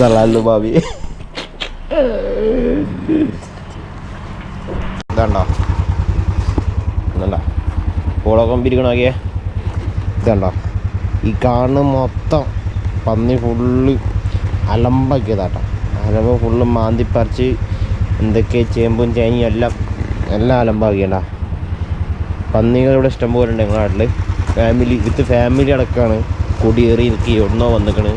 ദലാലു ഭാവി ഇതാണ്ടോ? ഇതണ്ട? പൂളക്കൊമ്പിരിക്കണ നോക്കിയേ? ഇതുണ്ടോ? ഈ കാണുന്ന മൊത്തം പന്നി ഫുള്ള് അലമ്പാക്കിയതാട്ടോ. അലമ്പ് ഫുള്ള് മാന്തിപ്പറിച്ച് എന്തൊക്കെ ചേമ്പും ചേനയും എല്ലാം എല്ലാം അലമ്പാക്കിയണ്ട പന്നികൾ ഇവിടെ ഇഷ്ടം പോലെ ഉണ്ട് ഞങ്ങളുടെ നാട്ടിൽ ഫാമിലി വിത്ത് ഫാമിലി അടക്കമാണ് കൊടിയേറി നിൽക്കി എവിടുന്നോ വന്നിക്കണ്.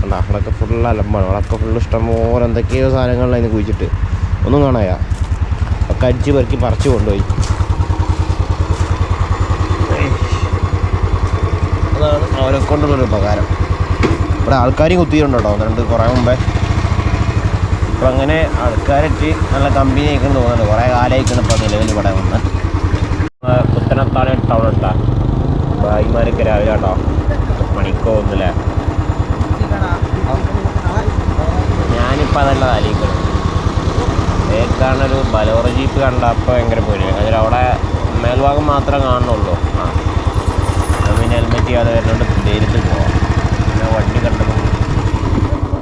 കണ്ടാ അവിടെയൊക്കെ ഫുൾ അലമ്പാണ് അവിടെയൊക്കെ ഫുൾ ഇഷ്ടംപോലെ എന്തൊക്കെയോ സാധനങ്ങളിലായിരുന്നു കുഴിച്ചിട്ട്. ഒന്നും കാണായാ ഒക്കെ അടിച്ച് പെറുക്കി പറിച്ചു കൊണ്ടുപോയി. അതാണ് അവരെ കൊണ്ടുള്ളൊരു ഉപകാരം. ഇവിടെ ആൾക്കാരും കുത്തിയിട്ടുണ്ട്? രണ്ട് കുറേ മുമ്പേ. ഇപ്പം അങ്ങനെ ആൾക്കാരെത്തി നല്ല കമ്പനി ആയിക്കുന്നു തോന്നുന്നുണ്ട്. കുറേ കാലമായിക്കണം ഇപ്പോൾ നിലവിൽ ഇവിടെ വന്ന്. പുത്തനത്താഴ് ടൗൺ ഭായിമാരൊക്കെ രാവിലെ കേട്ടോ മണിക്കോ ഒന്നില്ലേ ഞാനിപ്പോൾ അതല്ല ആലോചിക്കണം ഏക്കാണൊരു ബലോറ ജീപ്പ് കണ്ടപ്പോൾ ഭയങ്കര പോയി അതിൽ അവിടെ മേൽഭാഗം മാത്രമേ കാണുന്നുള്ളൂ. ആ. പിന്നെ ഹെൽമെറ്റ് ചെയ്യാതെ വരുന്നുണ്ട് ധൈര്യത്തിൽ പോവാം. പിന്നെ വണ്ടി കണ്ടപ്പോൾ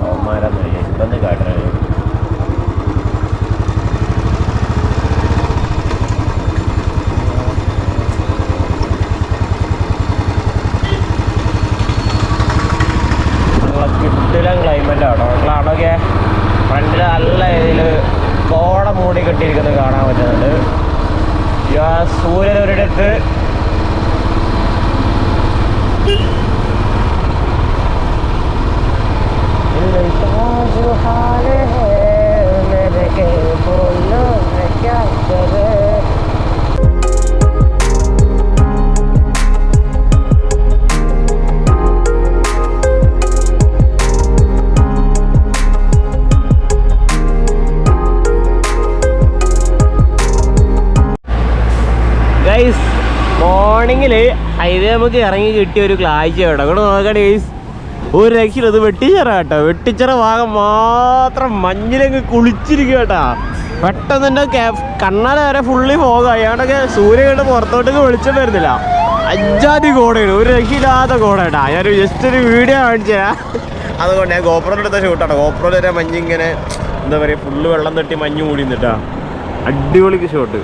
അവന്മാരെന്ന് ഇപ്പം കാട്ടുന്നത് കിട്ടില്ല ക്ലൈമറ്റ് ആണോ നിങ്ങളാണൊക്കെ ഫ്രണ്ടിൽ നല്ല ഇതിൽ കോട നമുക്ക് കാണാൻ പറ്റുന്നുണ്ട്. ആ സൂര്യൻ ഒരിടത്ത് ഹാലേ മേരേ മോർണിംഗിൽ ഹൈവേ നമുക്ക് ഇറങ്ങി കിട്ടിയ ഒരു ക്ലാഴ്ച കേട്ടോ അങ്ങോട്ട് നോക്കണേ ഒരു രക്ഷയില്ല. ഇത് വെട്ടിച്ചിറ കേട്ടോ. വെട്ടിച്ചിറ ഭാഗം മാത്രം മഞ്ഞിലങ്ങ് കുളിച്ചിരിക്കുക കേട്ടാ. പെട്ടെന്ന് എന്റെ കണ്ണാല വരെ ഫുള്ളി പോകാം അയാളൊക്കെ സൂര്യ കണ്ട് പുറത്തോട്ടേക്ക് വെളിച്ചം വരുന്നില്ല. അഞ്ചാതി കോടയാണ്. ഒരു രക്ഷയില്ലാത്ത കോട കേട്ടാ. ഞാനൊരു ജസ്റ്റ് ഒരു വീഡിയോ കാണിച്ചാ അതുകൊണ്ട് ഞാൻ ഗോപ്രോന്റെ അടുത്ത ഷൂട്ടാണ് ഗോപ്രോ വരെ മഞ്ഞിങ്ങനെ എന്താ പറയുക ഫുള്ള് വെള്ളം തട്ടി മഞ്ഞ് മൂടി നിന്നിട്ടാ അടിപൊളിക്ക് ഷോട്ട്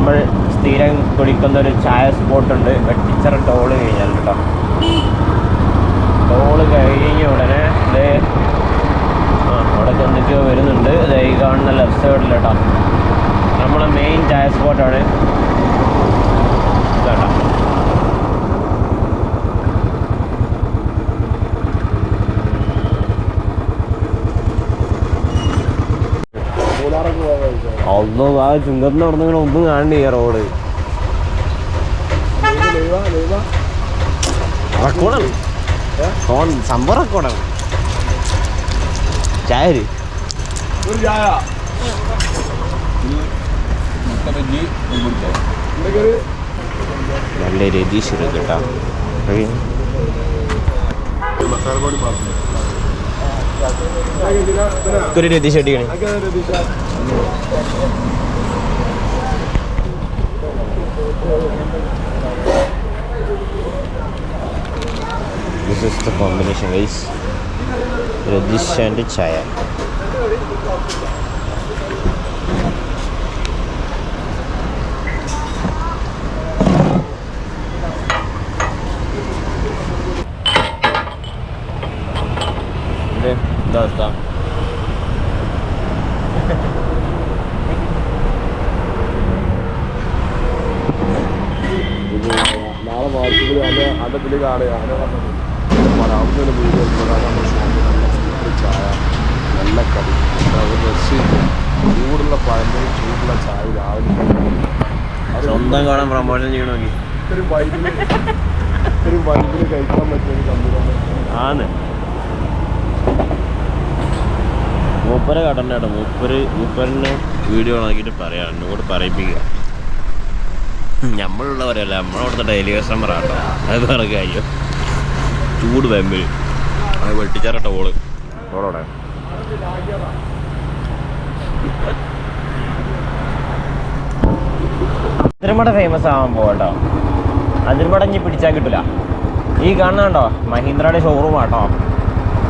നമ്മൾ സ്ഥിരം കുടിക്കുന്ന ഒരു ചായ സ്പോട്ടുണ്ട്. വെട്ടിച്ചറ ടോൾ കഴിഞ്ഞാൽ കേട്ടോ. ടോൾ കഴിഞ്ഞ ഉടനെ ദേ ആ അവിടെ എന്തൊക്കെയോ വരുന്നുണ്ട്. ദേ ഈ കാണുന്ന ലെഫ്റ്റ് സൈഡിൽ കേട്ടോ. നമ്മളെ മെയിൻ ചായ സ്പോട്ടാണ് കേട്ടോ ഒന്നും ആ ചുങ്കത്തിന് നടന്നു ഒന്നും കാണണ്ടേ ഈ റോഡ് റെക്കോർഡാണ് ഫോൺ സംഭവം റെക്കോർഡാണ് ചായ രതീഷ് ഒരു മസാല പൊടി എന്തൊക്കെ Go to the t-shirt, This is the combination, guys. Radish and chaya. അതിന്റെ ഇതിൽ കാണുക പറഞ്ഞത് ചായ നല്ല കടി. ഒരു രക്ഷയില്ല ചൂടുള്ള പഴമ്പൊരി ചൂടുള്ള ചായ രാവിലെ സ്വന്തം കാണാൻ പ്രമോഷൻ ചെയ്യണമെങ്കിൽ ഒരു വൈബിന് ഒരു കഴിക്കാൻ പറ്റിയ ഒരു ആണ് മൂപ്പരെ കടണ്ട മൂപ്പര് മൂപ്പരനെ വീഡിയോ ആക്കിയിട്ട് പറയാം. എന്നോട് പറയിപ്പിക്കുക. നമ്മളുള്ളവരല്ല നമ്മളവിടുത്തെ ഡെയിലി കസ്റ്റമർ ആട്ടോ. അത് വേറെ കാര്യം. ചൂട് വെമ്പിൽ അത് വെട്ടിച്ചറ ഓൾ ഓളോടെ. അതിരമ്പട ഫേമസ് ആവാൻ പോകട്ടോ അതിരമ്പട ഇനി പിടിച്ചാൽ കിട്ടില്ല ഈ കാണുന്നുണ്ടോ മഹീന്ദ്രയുടെ ഷോറൂം ആട്ടോ.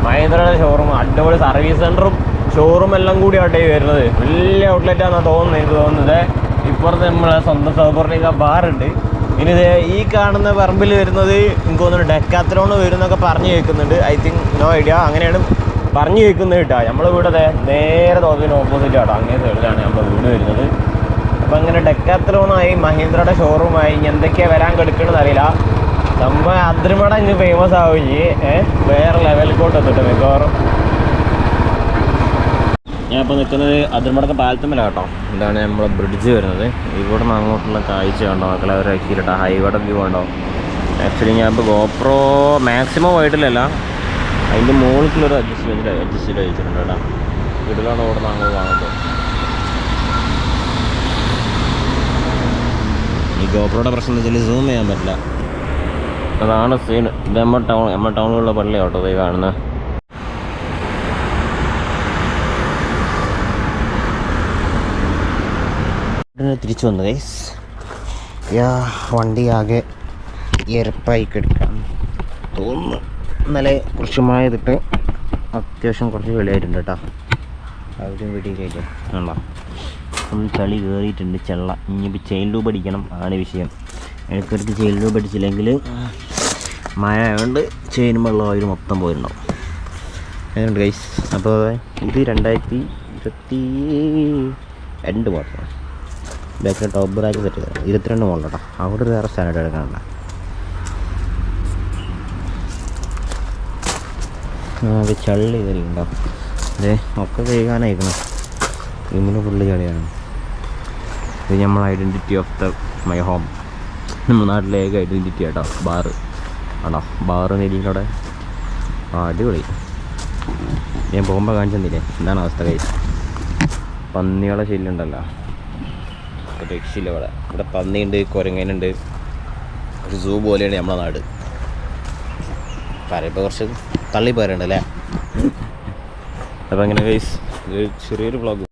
മഹീന്ദ്രയുടെ ഷോറൂം അടിപൊളി സർവീസ് സെന്ററും ഷോറൂം എല്ലാം കൂടി ആട്ടെ വരുന്നത്. വലിയ ഔട്ട്ലെറ്റ് ആണെന്നാണ് തോന്നുന്നത് എനിക്ക് തോന്നുന്നത്. ഇപ്പുറത്ത് നമ്മളെ സ്വന്തം സൗപർണിക ബാറുണ്ട് ഇനി ഈ കാണുന്ന പറമ്പിൽ വരുന്നത് എനിക്ക് തോന്നുന്നു ഡെക്കാത്രോണ് വരുന്നൊക്കെ പറഞ്ഞു കേൾക്കുന്നുണ്ട്. ഐ തിങ്ക് നോ ഐഡിയ അങ്ങനെയാണ് പറഞ്ഞു കേൾക്കുന്നത് കേട്ടോ. നമ്മളെ വീട് അതെ നേരെ തോന്നിന് ഓപ്പോസിറ്റ് ആട്ടോ. അങ്ങേ സൈഡിലാണ് നമ്മൾ വീട് വരുന്നത്. അപ്പം അങ്ങനെ ഡെക്കാത്രോണായി മഹീന്ദ്രയുടെ ഷോറൂമായി ഇനി എന്തൊക്കെയാണ് വരാൻ കെടുക്കണമെന്ന് അറിയില്ല. നമ്മൾ അതിരുമട ഇനി ഫേമസ് ആവുകയും ഏഹ് വേറെ ലെവലിൽ എത്തിട്ട് മിക്കവാറും. ഞാൻ ഇപ്പോൾ നിൽക്കുന്നത് അതിർമടക്കം പാലത്തുമ്മല കേട്ടോ. ഇതാണ് നമ്മുടെ ബ്രിഡ്ജ് വരുന്നത്. ഇവിടെ നിന്ന് അങ്ങോട്ടുള്ള കാഴ്ച കണ്ടോ മക്കളെ? ഒരു കേട്ടോ ഹൈവേയുടെ വ്യൂ ഉണ്ടോ ആക്ച്വലി ഞാൻ ഇപ്പോൾ ഗോപ്രോ മാക്സിമം വൈഡിലല്ല അതിന്റെ മുകളിലൊരു അഡ്ജസ്റ്റ്മെന്റ് അഡ്ജസ്റ്റ് ചെയ്ത് വെച്ചിട്ടുണ്ട് കേട്ടോ. വീട്ടിലാണ് ഓടുന്ന അങ്ങോട്ട് കാണുമ്പോൾ ഈ ഗോപ്രോയുടെ പ്രശ്നം എന്ന് വെച്ചാൽ സൂം ചെയ്യാൻ പറ്റില്ല. അതാണ് സീൻ ഇത് നമ്മുടെ ടൗൺ നമ്മുടെ ടൗണിലുള്ള പള്ളിയാട്ടോ ഇത് കാണുന്നത്. തിരിച്ചു വന്നു ഗൈസ് യാ വണ്ടി ആകെ എരപ്പായി കിടക്കാം. തോന്നുന്നു. ഇന്നലെ കുറച്ചുമായതിട്ട് അത്യാവശ്യം കുറച്ച് വെളിയായിട്ടുണ്ട് കേട്ടോ. അവിടെ വീട്ടിലേക്ക് ആണോ ഫുൾ ചളി കയറിയിട്ടുണ്ട് ചെള്ള. ഇനിയിപ്പോൾ ചെയിൻ ലൂബ് അടിക്കണം. ആണ് വിഷയം. ഇടയ്ക്കിടയ്ക്ക് ചെയിൻ ലൂബ് അടിച്ചില്ലെങ്കിൽ മഴ ആയതുകൊണ്ട് ചെയിൻ വെള്ളമായിട്ട് മൊത്തം പോയിട്ടുണ്ടാവും. അതുകൊണ്ട് ഗൈസ് അപ്പോൾ ഇത് രണ്ടായിരത്തി ഇരുപത്തി രണ്ട് മോഡലാണ് ബാക്കിൽ ടോപ്പ് ബ്രാക്ക് സെറ്റ് ചെയ്തത്. ഇരുപത്തിരണ്ട് മോഡലാട്ടോ അവിടെ ഒരു വേറെ സ്റ്റാൻഡേർഡ് എടുക്കാനുണ്ട്. അത് ചള്ളി കയറിയുണ്ടോ അതെ ഒക്കെ കഴുകാനായിരിക്കണം. ഇമ്മിന് ഫുള്ള് ചളിയാണ്. ഇത് നമ്മൾ identity of the my home നമ്മുടെ നാട്ടിലെ ഏക ഐഡന്റിറ്റി ആട്ടോ ബാറ് ആണോ? ബാറ് നെല്ലിന്റെ ആ അടിപൊളി. ഞാൻ പോകുമ്പോൾ കാണിച്ചു തന്നില്ലേ എന്താണ് അവസ്ഥ കൈ പന്നികളെ ശല്യമുണ്ടല്ലോ ഒരു രക്ഷയില്ല ഇവിടെ. ഇവിടെ പന്നിയുണ്ട് കുരങ്ങനുണ്ട്. ഒരു സൂ പോലെയാണ് നമ്മളെ നാട്. പറയുമ്പോൾ കുറച്ച് തള്ളി പോരുണ്ട് അല്ലേ അപ്പോൾ അങ്ങനെ ഇത് ചെറിയൊരു വ്ളോഗ്